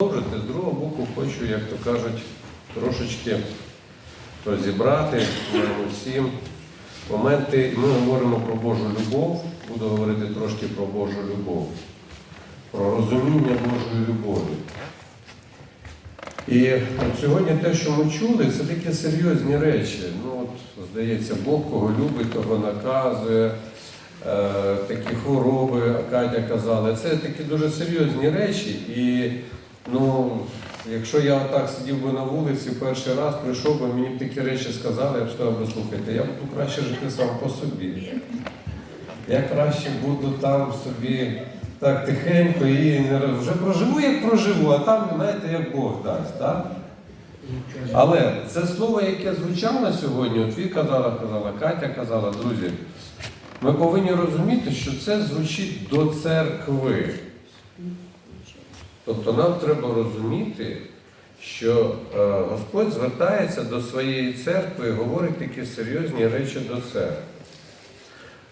З другого боку, хочу, як то кажуть, трошечки розібрати усім моменти. Ми говоримо про Божу любов, буду говорити трошки про Божу любов, про розуміння Божої любові. І сьогодні те, що ми чули, це такі серйозні речі. Ну, от, здається, Бог кого любить, того наказує. Е, такі хвороби, Катя казала, це такі дуже серйозні речі. І ну, якщо я отак сидів би на вулиці, перший раз прийшов би, мені б такі речі сказали, я б сказав, би, слухайте, я буду краще жити сам по собі. Я краще буду там собі так тихенько і не вже проживу, як проживу, а там, знаєте, як Бог дасть. Так? Але це слово, яке звучало сьогодні, от ви казала, казала, Катя казала, друзі, ми повинні розуміти, що це звучить до церкви. Тобто нам треба розуміти, що е, Господь звертається до своєї церкви і говорить такі серйозні речі до церкви.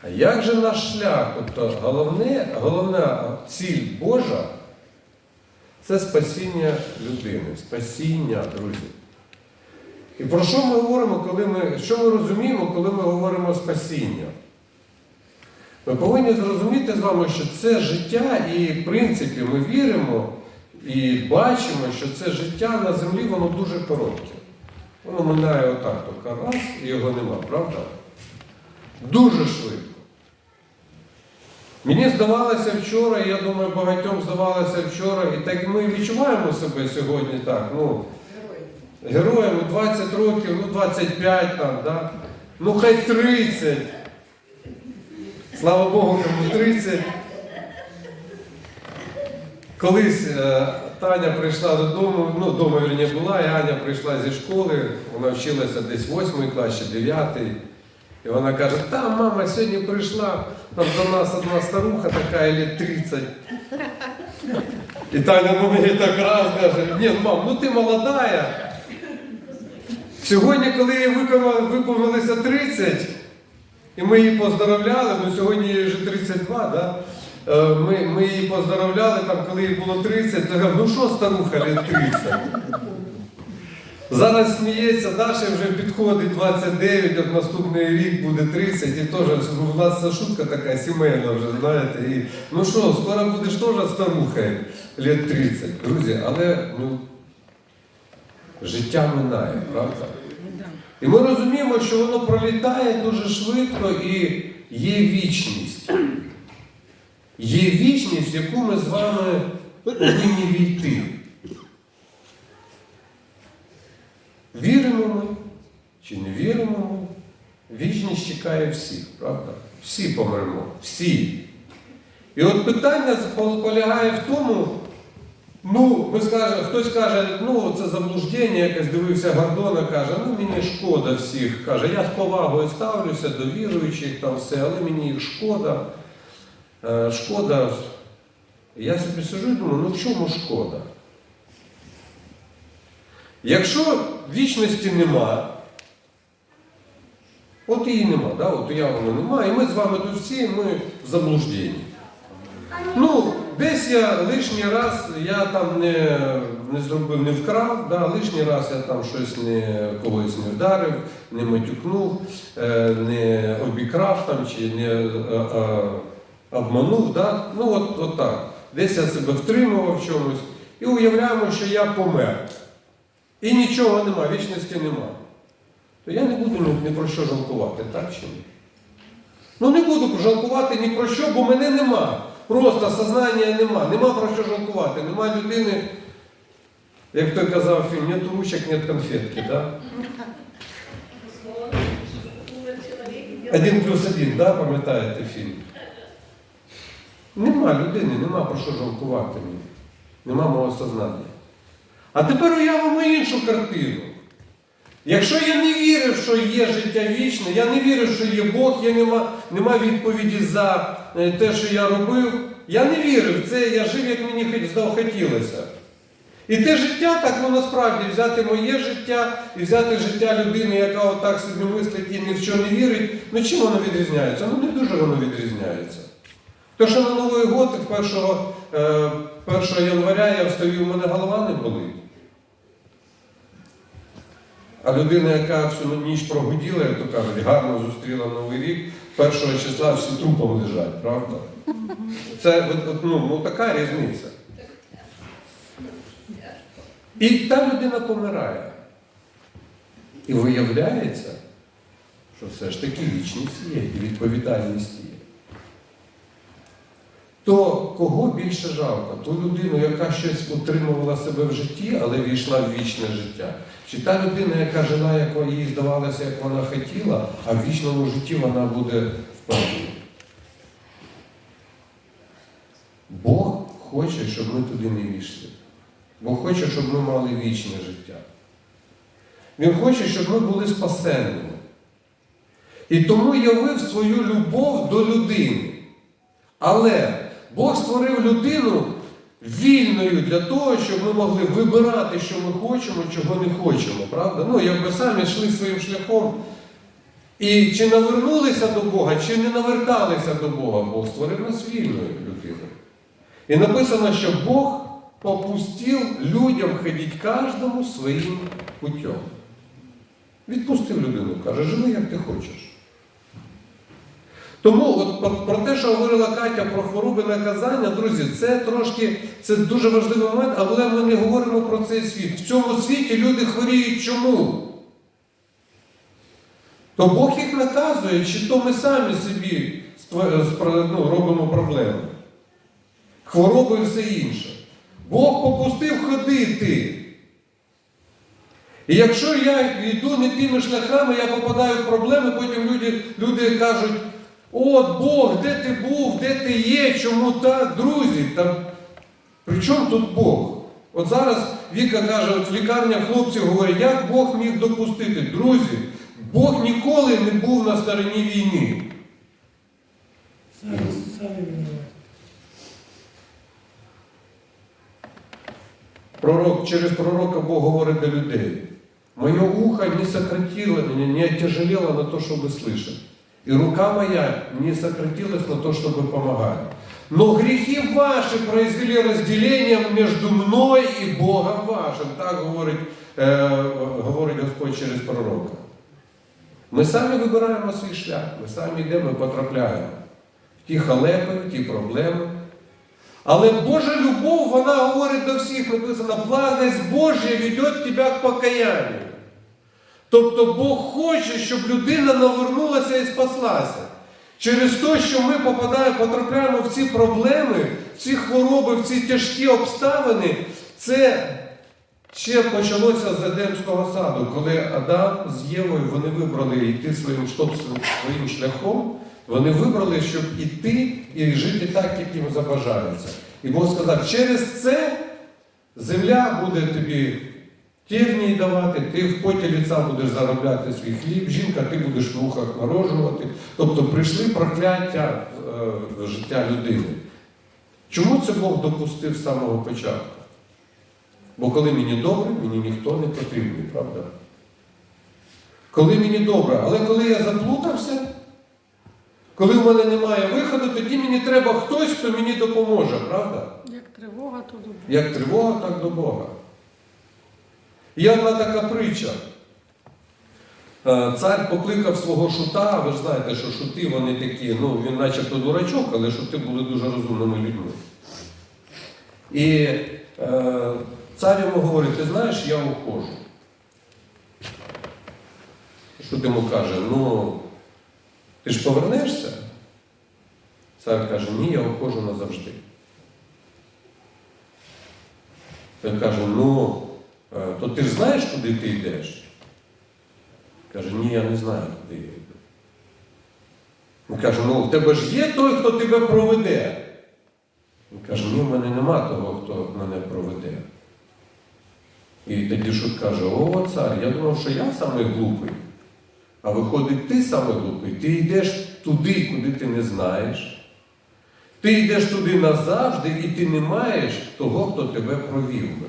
А як же наш шлях? Тобто головне, головна ціль Божа це спасіння людини, спасіння, друзі. І про що ми говоримо, коли ми, що ми розуміємо, коли ми говоримо спасіння? Ми повинні зрозуміти з вами, що це життя, і в принципі ми віримо і бачимо, що це життя на землі, воно дуже коротке. Воно минає отак, тільки раз і його нема, правда? Дуже швидко. Мені здавалося вчора, я думаю, багатьом здавалося вчора, і так ми відчуваємо себе сьогодні так. ну, Героями 20 років, ну 25 там, да? ну хай 30. Слава Богу, кому 30. Колись е, Таня прийшла додому, ну вдома вірні була, і Аня прийшла зі школи, вона вчилася десь 8 клас чи 9. І вона каже, та мама сьогодні прийшла там до нас одна старуха така, лет 30. І Таня ну, мені так раз каже, ні, мам, ну ти молодая. Сьогодні, коли їй виповнилося 30, і ми її поздоровляли, ну сьогодні їй вже 32, да? Е, ми, ми її поздоровляли, там, коли їй було 30, то ну що старуха лет 30? Зараз сміється, Даша вже підходить 29, от наступний рік буде 30, і теж у нас це шутка така сімейна вже, знаєте. І, ну що, скоро будеш теж старухою лет 30. Друзі, але ну, життя минає, правда? І ми розуміємо, що воно пролітає дуже швидко і є вічність. Є вічність, в яку ми з вами повинні війти. Віримо ми чи не віримо ми? Вічність чекає всіх, правда? Всі помремо, всі. І от питання полягає в тому, ну, ми скаже, хтось каже, ну це заблуждення, якось дивився Гордона, каже, ну мені шкода всіх. Каже, я з повагою ставлюся до віруючих, там все, але мені їх шкода. Е, шкода. Я собі сижу і думаю, ну в чому шкода? Якщо вічності нема, от її нема, да? от уявлено нема, і ми з вами тут всі ми в заблужденні. Ну, десь я лишній раз я там не, не зробив, не вкрав, да? лишній раз я там щось не когось не вдарив, не матюкнув, е, не обікрав там чи не е, е, обманув. Да? Ну от, от так. Десь я себе втримував в чомусь і уявляємо, що я помер. І нічого нема, вічності нема. То я не буду ні, ні про що жалкувати, так чи ні? Ну не буду жалкувати ні про що, бо мене нема. Просто сознання нема. Нема про що жалкувати. Нема людини, як той казав фільм, нет ручок, нет конфетки. Да? Один плюс один, да, пам'ятаєте фільм? Нема людини, нема про що жалкувати мені. Нема мого сознання. А тепер уявимо іншу картину. Якщо я не вірив, що є життя вічне, я не вірив, що є Бог, я нема, нема відповіді за е, те, що я робив. Я не вірив в це, я жив, як мені хотілося. І те життя, так ну насправді взяти моє життя і взяти життя людини, яка отак собі мислить і ні в що не вірить, ну чим воно відрізняється? Ну не дуже воно відрізняється. То, що на Новий год в е, 1 января я встаю, у мене голова не болить. А людина, яка всю ніч прогуділа, як то кажуть, гарно зустріла Новий рік, першого числа всі трупом лежать, правда? Це ну, ну, така різниця. І та людина помирає. І виявляється, що все ж таки вічність є і відповідальність є. То кого більше жалко? Ту людину, яка щось утримувала себе в житті, але війшла в вічне життя. Чи та людина, яка жила, як їй здавалося, як вона хотіла, а в вічному житті вона буде в пеклі. Бог хоче, щоб ми туди не війшли. Бог хоче, щоб ми мали вічне життя. Він хоче, щоб ми були спасенними. І тому явив свою любов до людини. Але Бог створив людину вільною для того, щоб ми могли вибирати, що ми хочемо, чого не хочемо. Правда? Ну, якби самі йшли своїм шляхом. І чи навернулися до Бога, чи не наверталися до Бога, Бог створив нас вільною людиною. І написано, що Бог попустив людям ходити кожному своїм путем. Відпустив людину, каже, живи, як ти хочеш. Тому от про, про те, що говорила Катя про хвороби наказання, друзі, це трошки це дуже важливий момент, але ми не говоримо про цей світ. В цьому світі люди хворіють чому? То Бог їх наказує, чи то ми самі собі ну, робимо проблеми. Хвороби і все інше. Бог попустив ходити. І якщо я йду не тими шляхами, я попадаю в проблеми, потім люди, люди кажуть, от Бог, де ти був, де ти є, чому так, друзі? Та при чому тут Бог? От зараз Віка каже, от в лікарнях хлопці говорять, як Бог міг допустити? Друзі, Бог ніколи не був на стороні війни. Пророк, через пророка Бог говорит до людей. Мое ухо не сократило не отяжелело на то, чтобы слышать. И рука моя не сократилась на то, чтобы помогать. Но грехи ваши произвели разделение между мной и Богом вашим. Так говорить, е, говорить Господь через пророка. Ми самі вибираємо свій шлях, ми самі йдемо і потрапляємо в ті халепи, в ті проблеми. Але Божа любов, вона говорить до всіх, написано, благость Божя веде тебе к покаянню. Тобто Бог хоче, щоб людина навернулася і спаслася. Через те, що ми попадаємо, потрапляємо в ці проблеми, в ці хвороби, в ці тяжкі обставини, це ще почалося з Едемського саду, коли Адам з Євою вони вибрали йти своїм, своїм шляхом, вони вибрали, щоб іти і жити так, як їм забажається. І Бог сказав, через це земля буде тобі тернії давати, ти в поті ліца будеш заробляти свій хліб, жінка, ти будеш в мухах народжувати. Тобто прийшли прокляття е, в життя людини. Чому це Бог допустив з самого початку? Бо коли мені добре, мені ніхто не потрібний, правда? Коли мені добре, але коли я заплутався, коли в мене немає виходу, тоді мені треба хтось, хто мені допоможе, правда? Як тривога, то добре. Як тривога, так до Бога. Є одна така притча. Е, Цар покликав свого шута, ви ж знаєте, що шути вони такі, ну він начебто дурачок, але шути були дуже розумними людьми. І е, цар йому говорить, ти знаєш, я ухожу. Шут йому каже, ну, ти ж повернешся? Цар каже, ні, я ухожу назавжди. Він каже, ну, то ти ж знаєш, куди ти йдеш? Каже, ні, я не знаю, куди я йду. Він каже, ну в тебе ж є той, хто тебе проведе. Він каже, ні, в мене нема того, хто мене проведе. І тоді шут каже, о, цар, я думав, що я самий глупий. А виходить, ти самий глупий, ти йдеш туди, куди ти не знаєш. Ти йдеш туди назавжди, і ти не маєш того, хто тебе провів би.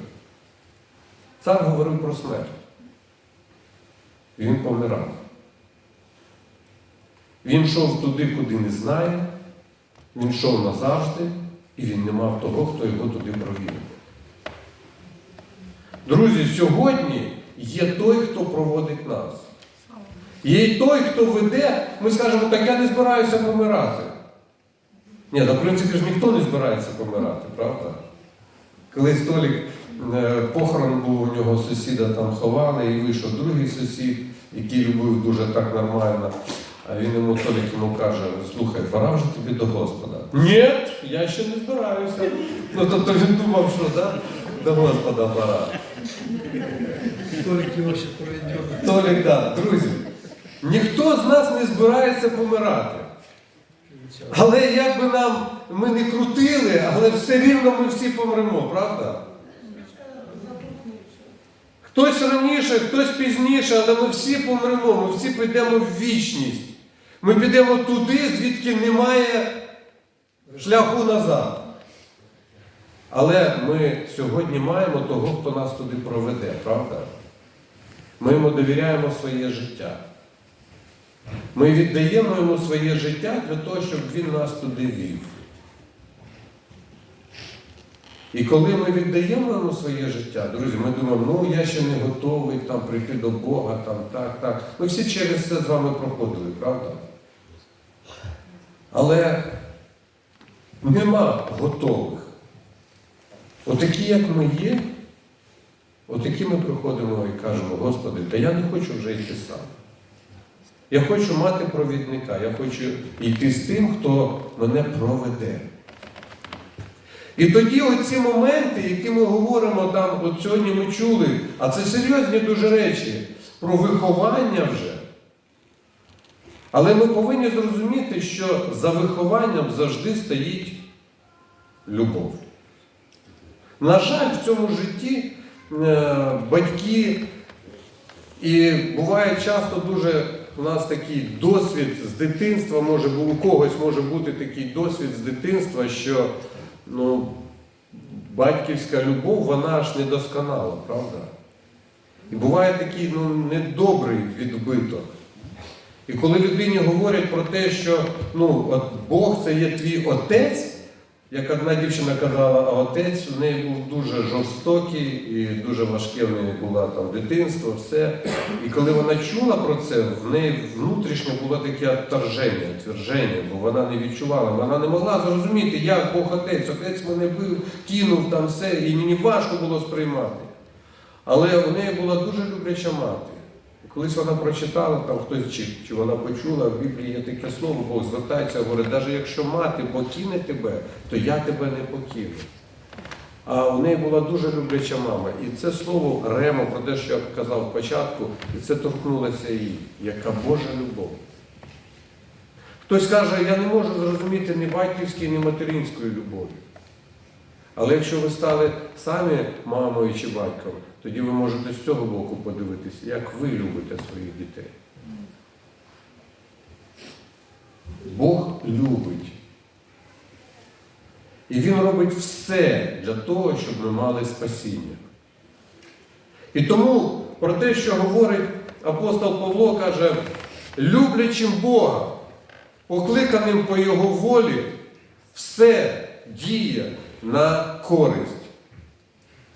Цар говорив про смерть. Він помирав. Він йшов туди, куди не знає, він йшов назавжди, І він не мав того, хто його туди провів. Друзі, сьогодні є той, хто проводить нас. Є й той, хто веде, ми скажемо, так я не збираюся помирати. Ні, в принципі ж ніхто не збирається помирати, правда? Колись Толік похорон був у нього сусіда там ховали, і вийшов другий сусід, який любив дуже так нормально. А він йому Толік йому каже, слухай, пора вже тобі до Господа. Ні, я ще не збираюся. Ну тобто він думав, що да, до Господа пора. Толик его сейчас проведет. Толік, да, друзі, ніхто з нас не збирається помирати. Але як би нам ми не крутили, але все рівно ми всі помремо, правда? Хтось раніше, хтось пізніше, але ми всі помремо, ми всі підемо в вічність. Ми підемо туди, звідки немає шляху назад. Але ми сьогодні маємо того, хто нас туди проведе, правда? Ми йому довіряємо своє життя. Ми віддаємо йому своє життя для того, щоб він нас туди вів. І коли ми віддаємо йому своє життя, друзі, ми думаємо, ну я ще не готовий там прийти до Бога, там так, так. Ми всі через це з вами проходили, правда? Але нема готових. Отакі, як ми є, отакі ми приходимо і кажемо, Господи, та я не хочу вже йти сам. Я хочу мати провідника, я хочу йти з тим, хто мене проведе. І тоді оці моменти, які ми говоримо там, от сьогодні ми чули, а це серйозні дуже речі про виховання вже. Але ми повинні зрозуміти, що за вихованням завжди стоїть любов. На жаль, в цьому житті е, батьки, і буває часто дуже у нас такий досвід з дитинства, може у когось може бути такий досвід з дитинства, що ну, батьківська любов, вона ж недосконала, правда? І буває такий ну, недобрий відбиток. І коли людині говорять про те, що ну, от Бог це є твій отець, як одна дівчина казала, а отець в неї був дуже жорстокий і дуже важке в неї було там дитинство, все. І коли вона чула про це, в неї внутрішньо було таке отторження, твердження, бо вона не відчувала, вона не могла зрозуміти, як Бог отець, отець мене бив, кинув там все, і мені важко було сприймати. Але у неї була дуже любляча мати. Колись вона прочитала, там хтось чи, чи вона почула, в Біблії є таке слово, Бог звертається, говорить, навіть якщо мати покине тебе, то я тебе не покину. А у неї була дуже любляча мама. І це слово ремо про те, що я казав спочатку, і це торкнулося її, яка Божа любов. Хтось каже, я не можу зрозуміти ні батьківської, ні материнської любові. Але якщо ви стали самі мамою чи батьком, тоді ви можете з цього боку подивитися, як ви любите своїх дітей. Бог любить. І Він робить все для того, щоб ми мали спасіння. І тому про те, що говорить апостол Павло, каже, люблячим Бога, покликаним по Його волі, все діє на користь.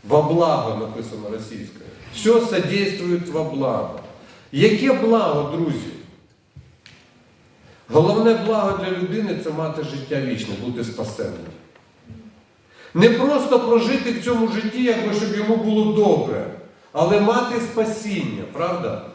Во благо написано російською. Все содействует во благо. Яке благо, друзі? Головне благо для людини це мати життя вічне, бути спасенним. Не просто прожити в цьому житті, якби щоб йому було добре, але мати спасіння, правда?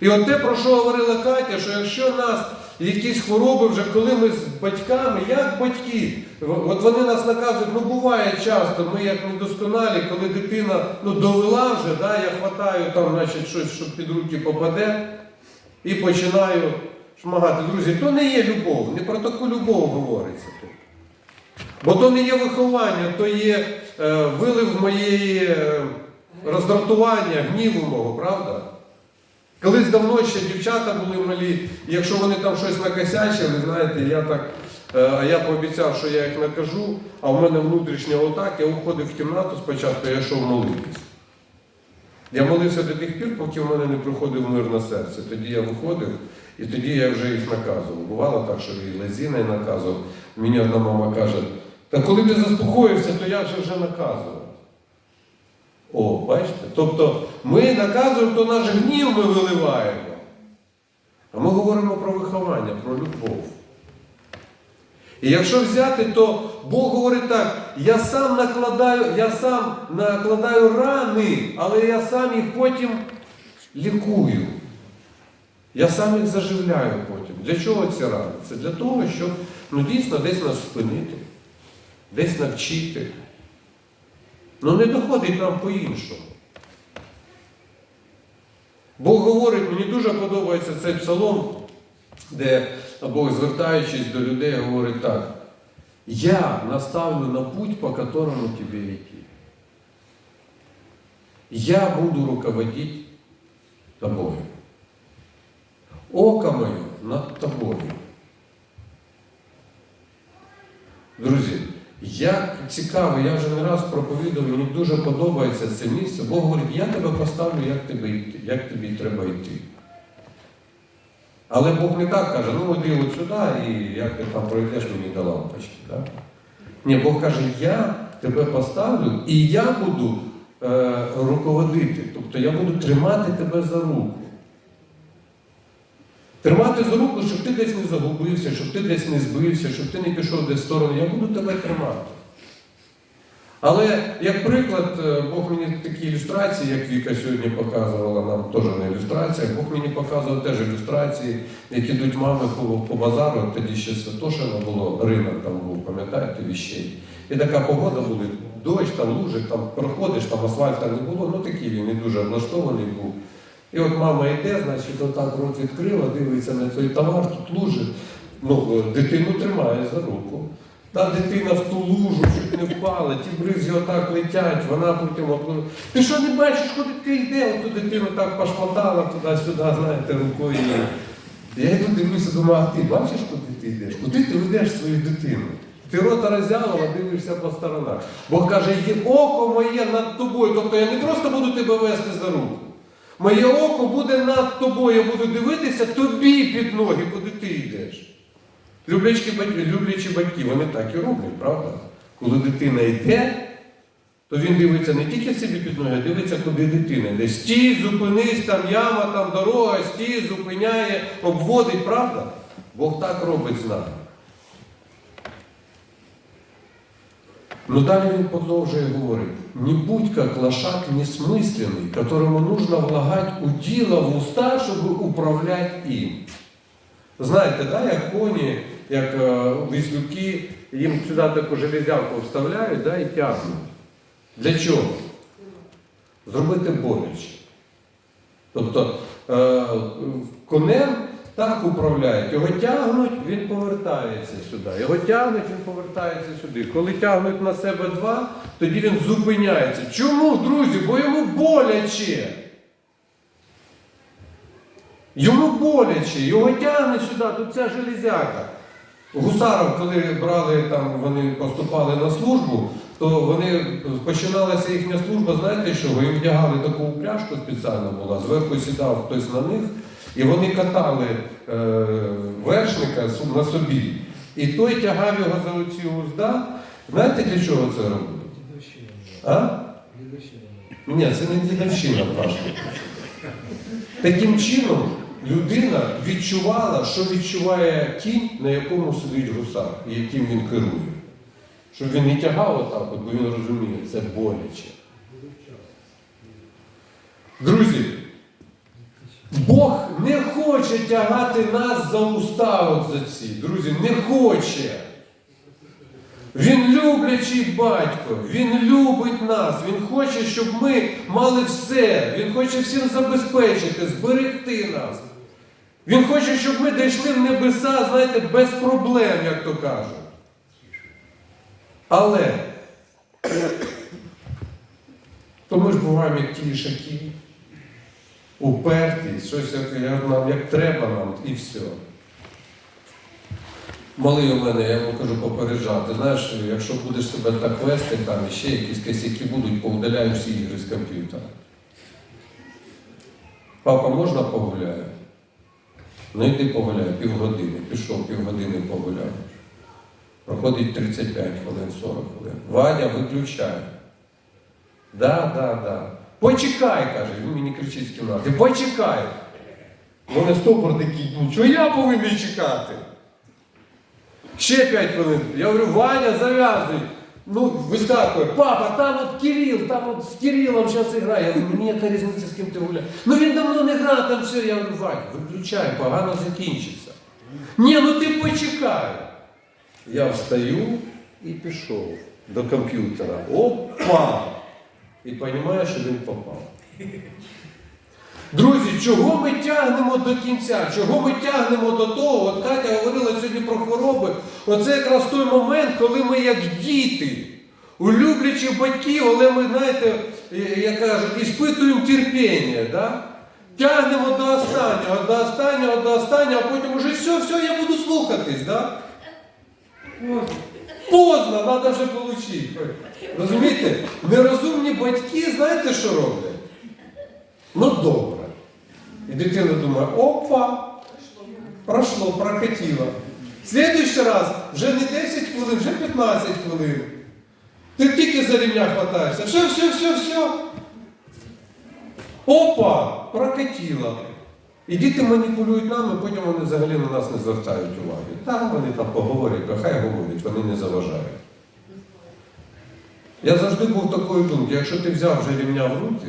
І от те, про що говорила Катя, що якщо нас якісь хвороби вже коли ми з батьками, як батьки, от вони нас наказують, ну буває часто, ми як недосконалі, коли дитина ну, довела вже, да, я хватаю там, значить, щось, що під руки попаде, і починаю шмагати. Друзі, то не є любов, не про таку любов говориться тут. Бо то не є виховання, то є е, вилив моєї е, роздратування, гніву мого, правда? Колись давно ще дівчата були малі, і якщо вони там щось накосячили, знаєте, я так, е, а я пообіцяв, що я їх накажу, а в мене внутрішня отак, я уходив в кімнату спочатку, я йшов молитись. Я молився до тих пір, поки в мене не приходив мир на серце. Тоді я виходив, і тоді я вже їх наказував. Бувало так, що і Лезіна і наказував. Мені одна мама каже, та коли ти заспокоївся, то я вже вже наказував. О, бачите? Тобто ми наказуємо, то наш гнів ми виливаємо. А ми говоримо про виховання, про любов. І якщо взяти, то Бог говорить так, я сам накладаю, я сам накладаю рани, але я сам їх потім лікую. Я сам їх заживляю потім. Для чого ці рани? Це для того, щоб ну, дійсно десь нас спинити, десь навчити. Ну не доходить нам по-іншому. Бог говорить, мені дуже подобається цей псалом, де Бог, звертаючись до людей, говорить так. Я наставлю на путь, по которому тебе идти. Я буду руководить тобою. Око моє над тобою. Друзі, як цікаво, я вже не раз проповідав, мені дуже подобається це місце. Бог говорить, я тебе поставлю, як тобі, йти, як тобі треба йти. Але Бог не так каже, ну іди от сюди і як ти там пройдеш мені до лампочки. Так? Ні, Бог каже, я тебе поставлю і я буду е, руководити. Тобто я буду тримати тебе за руку. Тримати за руку, щоб ти десь не загубився, щоб ти десь не збився, щоб ти не пішов десь в сторону. Я буду тебе тримати. Але як приклад, е, Бог мені такі ілюстрації, як Віка сьогодні показувала нам теж на ілюстраціях, Бог мені показував теж ілюстрації, як ідуть мами по, по базару, тоді ще Святошина було, ринок там був, пам'ятаєте, віщей. І така погода була, дощ, там лужик, там проходиш, там асфальта не було, ну такий він не дуже облаштований був. І от мама йде, значить, отак рот відкрила, дивиться на той товар, тут лужи. Ну, е, дитину тримає за руку. Та дитина в ту лужу чуть не впала, ті бризги отак летять, вона потім оплив. Ти що не бачиш, куди ти йде? Ту дитину так пошмотала туди-сюди, знаєте, рукою. Я йду дивлюся, думаю, а ти бачиш, куди ти йдеш? Куди ти ведеш свою дитину? Ти рота роззявила, дивишся по сторонах. Бог каже, є око моє над тобою. Тобто я не просто буду тебе вести за руку. Моє око буде над тобою, я буду дивитися тобі під ноги, куди ти йдеш. Люблячі батьки, люблячі батьки, вони так і роблять, правда? Коли дитина йде, то він дивиться не тільки собі під ноги, а дивиться, куди дитина йде. Стій, зупинись, там яма, там дорога, стій, зупиняє, обводить, правда? Бог так робить з нами. Но далее он продолжает говорить, не будь как лошак несмысленный, которому нужно влагать удила в уста, чтобы управлять им. Знаєте, да, як коні, як е, віслюки, їм сюди таку железяку вставляють да, і тягнуть. Для чого? Зробити боляче. Тобто е, конем так управляють. Його тягнуть, він повертається сюди. Його тягнуть, він повертається сюди. Коли тягнуть на себе два, тоді він зупиняється. Чому, друзі? Бо йому боляче. Йому боляче, його тягне сюди, тут ця железяка. Гусаров, коли брали там, вони поступали на службу, то вони починалася їхня служба, знаєте що? Їм вдягали таку упряжку спеціальна була, зверху сідав хтось на них, і вони катали е, вершника на собі. І той тягав його за оці узда. Знаєте, для чого це робили? А? Ні, це не дідовщина, Паша. Таким чином людина відчувала, що відчуває кінь, на якому сидить гусар, і яким він керує. Щоб він не тягав отак, от, бо він розуміє, це боляче. Друзі, Бог не хоче тягати нас за уста от за ці. Друзі, не хоче. Він люблячий батько, він любить нас, він хоче, щоб ми мали все. Він хоче всім забезпечити, зберегти нас. Він хоче, щоб ми дійшли в небеса, знаєте, без проблем, як то кажуть. Але то ми ж буваємо як ті ішаки, уперті, щось як, нам як треба нам, і все. Малий у мене, я йому кажу попереджати. Знаєш, якщо будеш себе так вести, там ще якісь косяки будуть, поудаляю всі ігри з комп'ютера. Папа, можна погуляю? Ну йди погуляй, півгодини. Пішов півгодини погуляв. Проходить 35 хвилин, 40 хвилин. Ваня, виключай. Да, да, да. Почекай, каже, він мені кричить з кімнати. Почекай. У мене стопор такий був, що я повинен чекати. Ще 5 хвилин. Я говорю, Ваня, зав'язуй. Ну, вискакує, папа, там от Кирил, там от з Кирилом зараз грає. Я говорю, мені яка різниця, з ким ти гуляєш. Ну він давно не грав, там все. Я говорю, Ваня, виключай, погано закінчиться. Ні, ну ти почекай. Я встаю і пішов до комп'ютера. Опа! І розумію, що він попав. Друзі, чого ми тягнемо до кінця? Чого ми тягнемо до того? От Катя говорила сьогодні про хвороби. Оце якраз той момент, коли ми як діти, у батьків, але ми, знаєте, як кажуть, іспитуємо терпіння. Да? Тягнемо до останнього, до останнього, до останнього, а потім уже все, все, я буду слухатись. Да? Поздно, треба вже отримати. Розумієте? Нерозумні батьки, знаєте, що роблять? Ну добре. І дитина думає, опа, пройшло, прокатило. Слідуючий раз вже не 10 хвилин, вже 15 хвилин. Ти тільки за рівня хватаєшся. Все, все, все, все. Опа, прокатило. І діти маніпулюють нами, потім вони взагалі на нас не звертають уваги. Там вони там поговорять, то хай говорять, вони не заважають. Я завжди був такої думки, якщо ти взяв вже рівня в руки,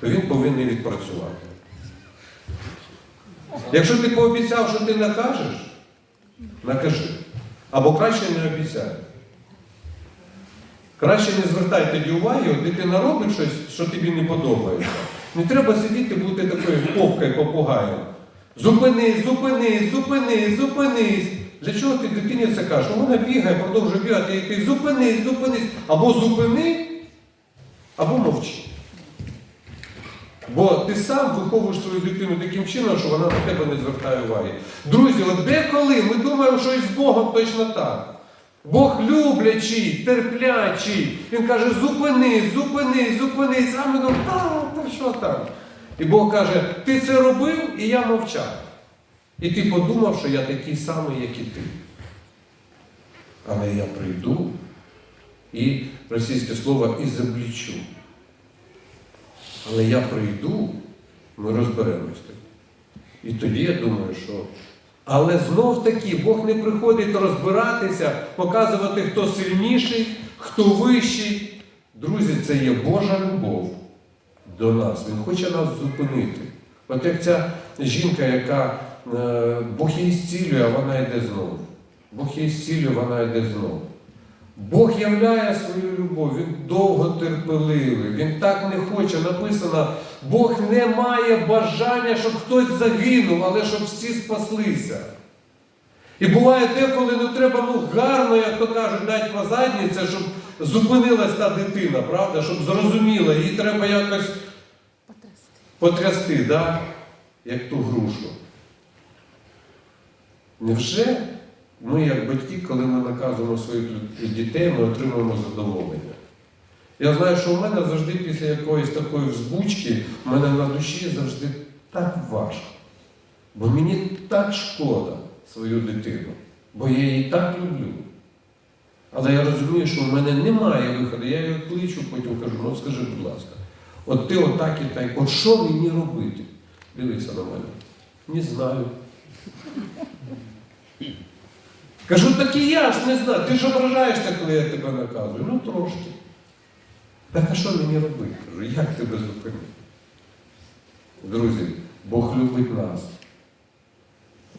то він повинен відпрацювати. Якщо ти пообіцяв, що ти накажеш, накажи. Або краще не обіцяй. Краще не звертай тоді уваги, дитина робить щось, що тобі не подобається. Не треба сидіти бути такою попкою попугаєм. Зупинись, зупинись, зупинись, зупинись. Для чого ти дитині це кажеш? Ну, Вона бігає, продовжує бігати, і ти зупинись, зупинись. Або зупини, або мовчи. Бо ти сам виховуєш свою дитину таким чином, що вона на тебе не звертає уваги. Друзі, от деколи ми думаємо, що з Богом точно так. Бог люблячий, терплячий. Він каже, зупинись, зупинись, зупинись. А ми думаємо, що там? І Бог каже, ти це робив, і я мовчав. І ти подумав, що я такий самий, як і ти. Але я прийду і російське слово і заблічу. Але я прийду, ми розберемося. І тоді я думаю, що. Але знов таки Бог не приходить розбиратися, показувати, хто сильніший, хто вищий. Друзі, це є Божа любов до нас. Він хоче нас зупинити. От як ця жінка, яка е, Бог її зцілює, а вона йде знову. Бог її зцілює, вона йде знову. Бог являє свою любов, Він довго терпеливий, Він так не хоче. Написано, Бог не має бажання, щоб хтось загинув, але щоб всі спаслися. І буває деколи ну, треба ну, гарно, як то кажуть, навіть по задніці, щоб зупинилась та дитина, правда, щоб зрозуміла, її треба якось потрясти, да? як ту грушу. Невже ми, як батьки, коли ми наказуємо своїх дітей, ми отримуємо задоволення? Я знаю, що у мене завжди після якоїсь такої взбучки, в мене на душі завжди так важко. Бо мені так шкода свою дитину, бо я її так люблю. Але я розумію, що в мене немає виходу. Я її кличу, потім кажу, ну скажи, будь ласка, от ти отак і так, от що мені робити? Дивиться на мене. Не знаю. Кажу, так і я ж не знаю. Ти ж ображаєшся, коли я тебе наказую. Ну трошки. Так а що мені робити? Кажу, як тебе зупинити? Друзі, Бог любить нас.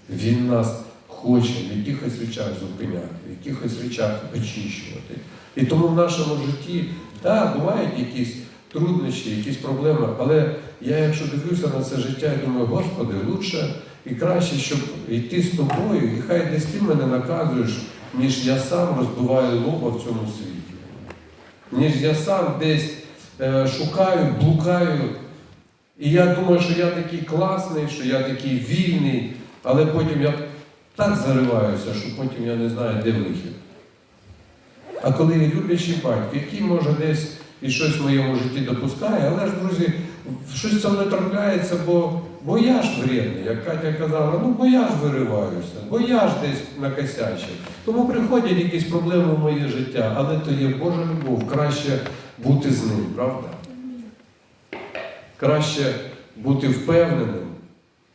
Він нас хоче в якихось речах зупиняти, в якихось речах очищувати. І тому в нашому житті, так, бувають якісь труднощі, якісь проблеми, але я, якщо дивлюся на це життя, я думаю, Господи, лучше і краще, щоб йти з тобою, і хай десь ти мене наказуєш, ніж я сам розбиваю лоба в цьому світі. Ніж я сам десь е, шукаю, блукаю. І я думаю, що я такий класний, що я такий вільний, але потім я так зариваюся, що потім я не знаю, де вихід. А коли є люблячий батько, який може десь і щось в моєму житті допускає, але ж, друзі, щось це не трапляється, бо, бо я ж вредний, як Катя казала, ну бо я ж вириваюся, бо я ж десь накосячив. Тому приходять якісь проблеми в моє життя, але то є Божа любов, краще бути з ним, правда? Краще бути впевненим,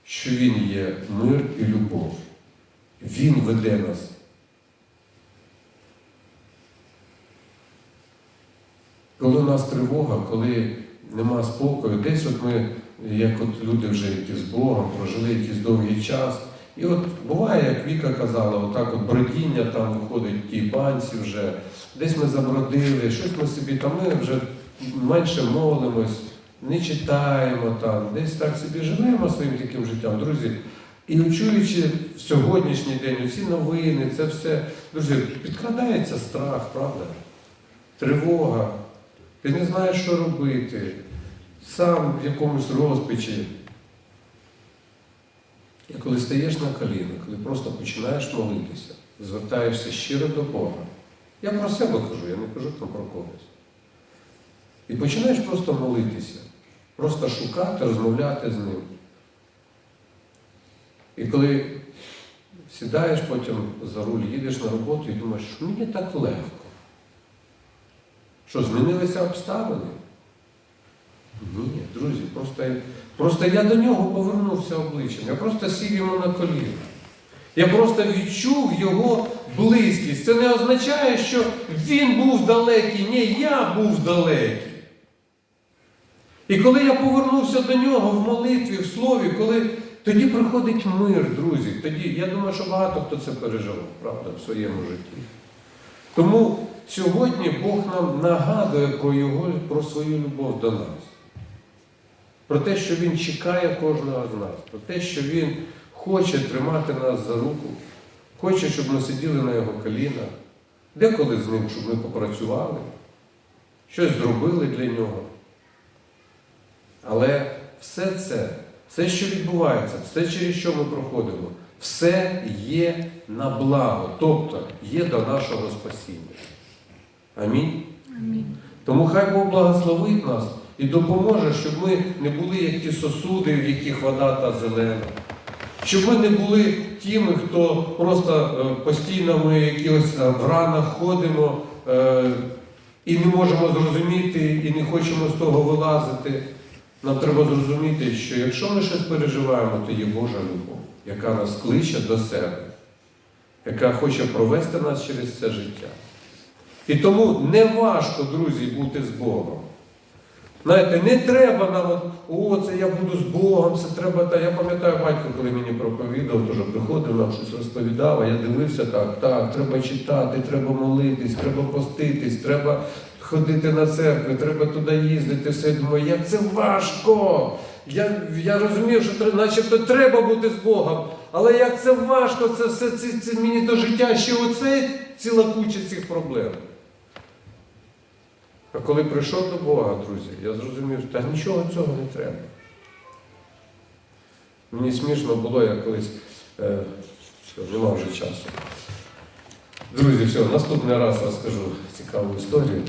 що Він є мир і любов. Він веде нас. Коли у нас тривога, коли нема спокою, десь от ми, як от люди вже які з Богом, прожили якийсь довгий час. І от буває, як Віка казала, отак от бродіння там виходить в тій банці вже, десь ми забродили, щось ми собі там, ми вже менше молимось, не читаємо там, десь так собі живемо своїм таким життям, друзі. І чуючи в сьогоднішній день усі новини, це все, друзі, підкрадається страх, правда? Тривога. Ти не знаєш, що робити, сам в якомусь розпачі. І коли стаєш на коліна, коли просто починаєш молитися, звертаєшся щиро до Бога. Я про себе кажу, я не кажу там про когось. І починаєш просто молитися, просто шукати, розмовляти з ним. І коли сідаєш потім за руль, їдеш на роботу і думаєш, що мені так легко. Що, змінилися обставини? Ні, друзі, просто, просто я до нього повернувся обличчям. Я просто сів йому на коліна. Я просто відчув його близькість. Це не означає, що він був далекий. Ні, я був далекий. І коли я повернувся до нього в молитві, в слові, коли тоді приходить мир, друзі. Тоді, я думаю, що багато хто це переживав, правда, в своєму житті. Тому сьогодні Бог нам нагадує про, його, про свою любов до нас. Про те, що Він чекає кожного з нас, про те, що Він хоче тримати нас за руку, хоче, щоб ми сиділи на його колінах, деколи з ним, щоб ми попрацювали, щось зробили для нього. Але все це, все, що відбувається, все, через що ми проходимо, все є на благо, тобто є до нашого спасіння. Амінь. Амінь. Тому хай Бог благословить нас і допоможе, щоб ми не були як ті сосуди, в яких вода та зелена. Щоб ми не були тими, хто просто е, постійно ми якихось е, в ранах ходимо е, і не можемо зрозуміти, і не хочемо з того вилазити. Нам треба зрозуміти, що якщо ми щось переживаємо, то є Божа любов, яка нас кличе до себе, яка хоче провести нас через це життя. І тому не важко, друзі, бути з Богом. Знаєте, не треба нам, о, це я буду з Богом, це треба. Та я пам'ятаю батько, коли мені проповідав, теж приходив нам щось розповідав, а я дивився так, так, треба читати, треба молитись, треба поститись, треба ходити на церкву, треба туди їздити, все. Думаю, як це важко. Я, я розумів, що начебто треба бути з Богом. Але як це важко, це все це, це мені до життя ще оце ціла куча цих проблем. А коли прийшов до Бога, друзі, я зрозумів, та нічого цього не треба. Мені смішно було, я колись е, нема вже часу. Друзі, все, наступний раз розкажу цікаву історію.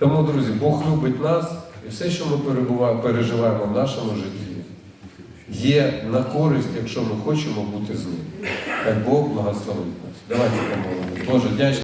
Тому, друзі, Бог любить нас і все, що ми переживаємо в нашому житті, є на користь, якщо ми хочемо бути з ним. Хай Бог благословить нас. Давайте помолимо. Боже, дякую.